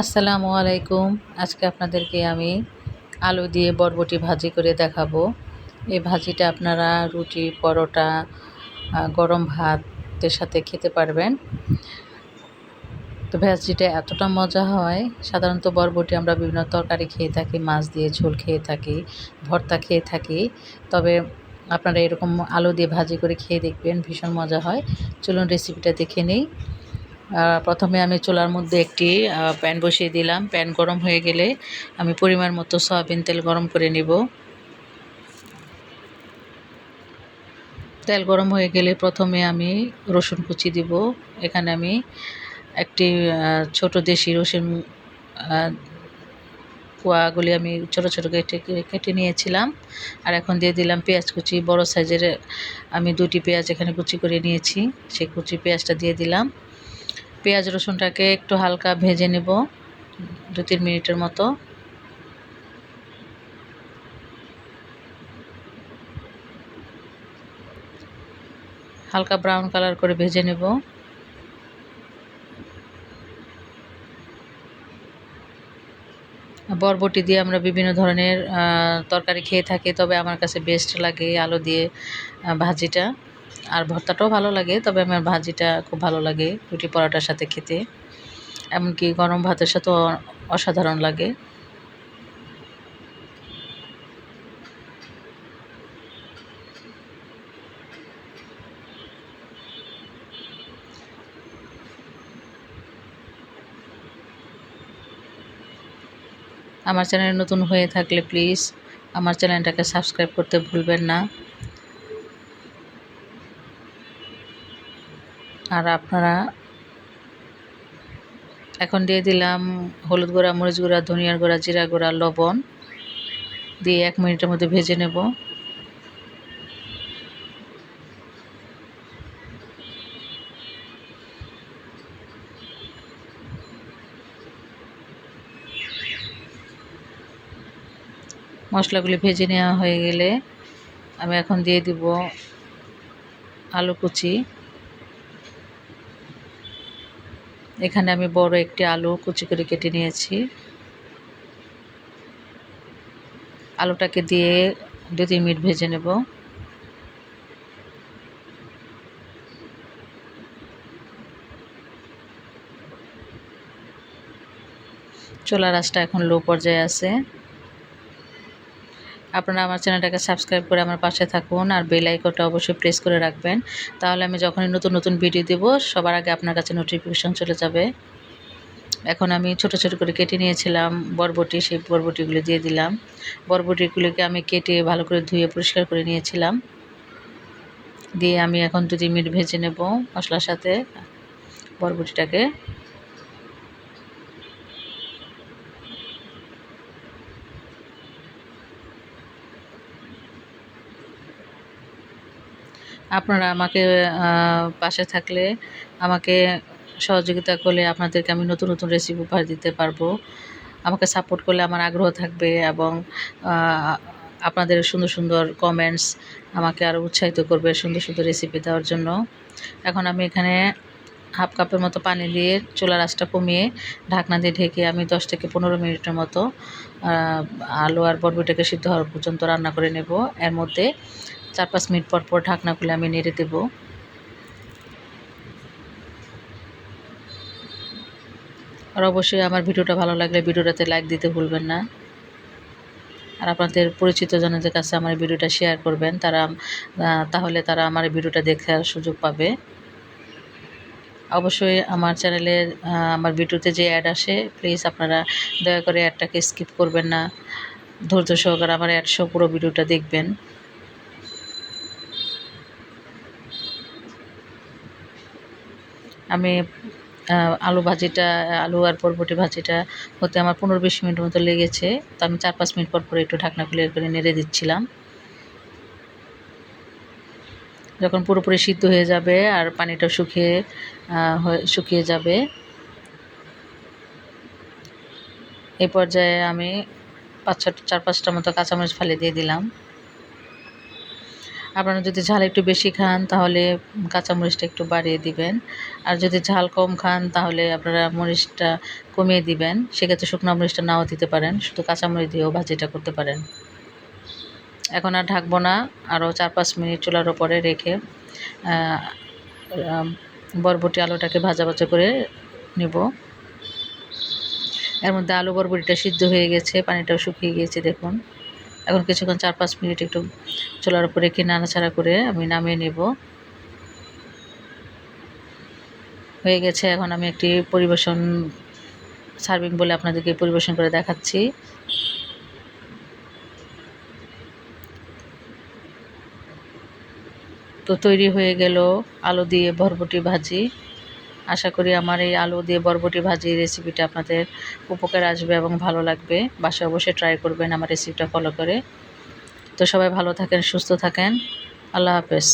আসসালামু আলাইকুম। আজকে আপনাদেরকে আমি আলু দিয়ে বরবটি ভাজি করে দেখাবো। এই ভাজিটা আপনারা রুটি, পরোটা গরম ভাতের সাথে খেতে পারবেন। তো ভাজিটা এতটা মজা হয়, সাধারণত বরবটি আমরা বিভিন্ন তরকারি খেয়ে থাকি, মাছ দিয়ে ঝোল খেয়ে থাকি, ভর্তা খেয়ে থাকি। তবে আপনারা এরকম আলু দিয়ে ভাজি করে খেয়ে দেখবেন, ভীষণ মজা হয়। চলুন রেসিপিটা দেখে নিই। প্রথমে আমি চুলার মধ্যে একটি প্যান বসিয়ে দিলাম। প্যান গরম হয়ে গেলে আমি পরিমাণ মতো সয়াবিন তেল গরম করে নিব। তেল গরম হয়ে গেলে প্রথমে আমি রসুন কুচি দিব। এখানে আমি একটি ছোট দেশি রসুন কোয়াগুলি আমি ছোট ছোট কেটে কেটে নিয়েছিলাম। আর এখন দিয়ে দিলাম পেঁয়াজ কুচি। বড় সাইজের আমি দুটি পেঁয়াজ এখানে কুচি করে নিয়েছি। সেই কুচি পেঁয়াজটা দিয়ে দিলাম। পেঁয়াজ রসুনটাকে একটু হালকা ভেজে নেব, দু তিন মিনিটের মতো। হালকা ব্রাউন কালার করে ভেজে নেব। বরবটি দিয়ে আমরা বিভিন্ন ধরনের তরকারি খেয়ে থাকি, তবে আমার কাছে বেস্ট লাগে আলু দিয়ে ভাজিটা। আর ভর্তাটাও ভালো লাগে, তবে আমার ভাজিটা খুব ভালো লাগে, রুটি পরোটার সাথে খেতে। এমনকি গরম ভাতের সাথেও অসাধারণ লাগে। আমার চ্যানেল নতুন হয়ে থাকলে প্লিজ আমার চ্যানেলটাকে সাবস্ক্রাইব করতে ভুলবেন না। আর আপনারা এখন দিয়ে দিলাম হলুদ গুঁড়া, মরিচ গুঁড়া, ধনিয়ার গুঁড়া, জিরা গুঁড়া, লবণ দিয়ে এক মিনিটের মধ্যে ভেজে নেব। মশলাগুলি ভেজে নেওয়া হয়ে গেলে আমি এখন দিয়ে দিব আলু কুচি। এখানে আমি বড় একটি আলু কুচি করে কেটে নিয়েছি। আলুটাকে দিয়ে দু তিন মিনিট ভেজে নেব। চোলা রাসটা এখন লো পর্যায়ে আছে। আপনারা আমার চ্যানেলটাকে সাবস্ক্রাইব করে আমার পাশে থাকুন আর বেল আইকনটা অবশ্যই প্রেস করে রাখবেন। তাহলে আমি যখনই নতুন নতুন ভিডিও দেব, সবার আগে আপনার কাছে নোটিফিকেশন চলে যাবে। এখন আমি ছোট ছোট করে কেটে নিয়েছিলাম বরবটি, সেই বরবটিগুলো দিয়ে দিলাম। বরবটিগুলোকে আমি কেটে ভালো করে ধুয়ে পরিষ্কার করে নিয়েছিলাম। দিয়ে আমি এখন দু তিন মিনিট ভেজে নেব মশলার সাথে বরবটিটাকে। আপনারা আমাকে পাশে থাকলে আমাকে সহযোগিতা করলে আপনাদেরকে আমি নতুন নতুন রেসিপি উপহার দিতে পারব। আমাকে সাপোর্ট করলে আমার আগ্রহ থাকবে এবং আপনাদের সুন্দর সুন্দর কমেন্টস আমাকে আরও উৎসাহিত করবে সুন্দর সুন্দর রেসিপি দেওয়ার জন্য। এখন আমি এখানে হাফ কাপের মতো পানি দিয়ে চুলার আঁচটা কমিয়ে ঢাকনা দিয়ে ঢেকে আমি দশ থেকে পনেরো মিনিটের মতো আলু আর বরবটিটাকে সিদ্ধ হওয়ার পর্যন্ত রান্না করে নেব। এর মধ্যে চার পাঁচ মিনিট পর পর ঢাকনা খুলে আমি নেড়ে দেব। আর অবশ্যই আমার ভিডিওটা ভালো লাগলে ভিডিওটাতে লাইক দিতে ভুলবেন না। আর আপনাদের পরিচিত জনদের কাছে আমার ভিডিওটা শেয়ার করবেন তারা তাহলে তারা আমার ভিডিওটা দেখার সুযোগ পাবে। অবশ্যই আমার চ্যানেলের আহ, আমার ভিডিওতে যে অ্যাড আসে প্লিজ আপনারা দয়া করে অ্যাডটাকে স্কিপ করবেন না। ধৈর্য সহকারে আমার অ্যাড সহ পুরো ভিডিওটা দেখবেন। আমি আলু ভাজিটা, আলু আর বরবটি ভাজিটা হতে আমার পনেরো বিশ মিনিট মতো লেগেছে। তো আমি চার পাঁচ মিনিট পর পর একটু ঢাকনা খুলে করে নেড়ে দিচ্ছিলাম। যখন পুরোপুরি সিদ্ধ হয়ে যাবে আর পানিটা শুকিয়ে শুকিয়ে যাবে এই পর্যায়ে আমি পাঁচ ছটা, চার পাঁচটা মতো কাঁচামরিচ ফালি দিয়ে দিলাম। আপনারা যদি ঝাল একটু বেশি খান, তাহলে কাঁচামরিচটা একটু বাড়িয়ে দিবেন। আর যদি ঝাল কম খান, তাহলে আপনারা মরিচটা কমিয়ে দিবেন। সেক্ষেত্রে শুকনো মরিচটা নাও দিতে পারেন, শুধু কাঁচামরিচ দিয়েও ভাজিটা করতে পারেন। এখন আর ঢাকবো না, আরও চার পাঁচ মিনিট চুলার ওপরে রেখে বরবটি আলুটাকে ভাজা ভাজা করে নেব। এর মধ্যে আলু বরবটিটা সিদ্ধ হয়ে গেছে, পানিটাও শুকিয়ে গিয়েছে, দেখুন। এখন কিছুক্ষণ চার পাঁচ মিনিট একটু চুলার উপরে রেখে নাড়াচাড়া করে আমি নামিয়ে নেব। হয়ে গেছে, এখন আমি একটি পরিবেশন সার্ভিং বলে আপনাদেরকে পরিবেশন করে দেখাচ্ছি। তো তৈরি হয়ে গেল আলু দিয়ে বরবটি ভাজি। আশা করি আমার এই আলু দিয়ে বরবটি ভাজি রেসিপিটা আপনাদের উপকার আসবে এবং ভালো লাগবে। বাসায় অবশ্যই ট্রাই করবেন আমার রেসিপিটা ফলো করে। তো সবাই ভালো থাকেন, সুস্থ থাকেন। আল্লাহ হাফেজ।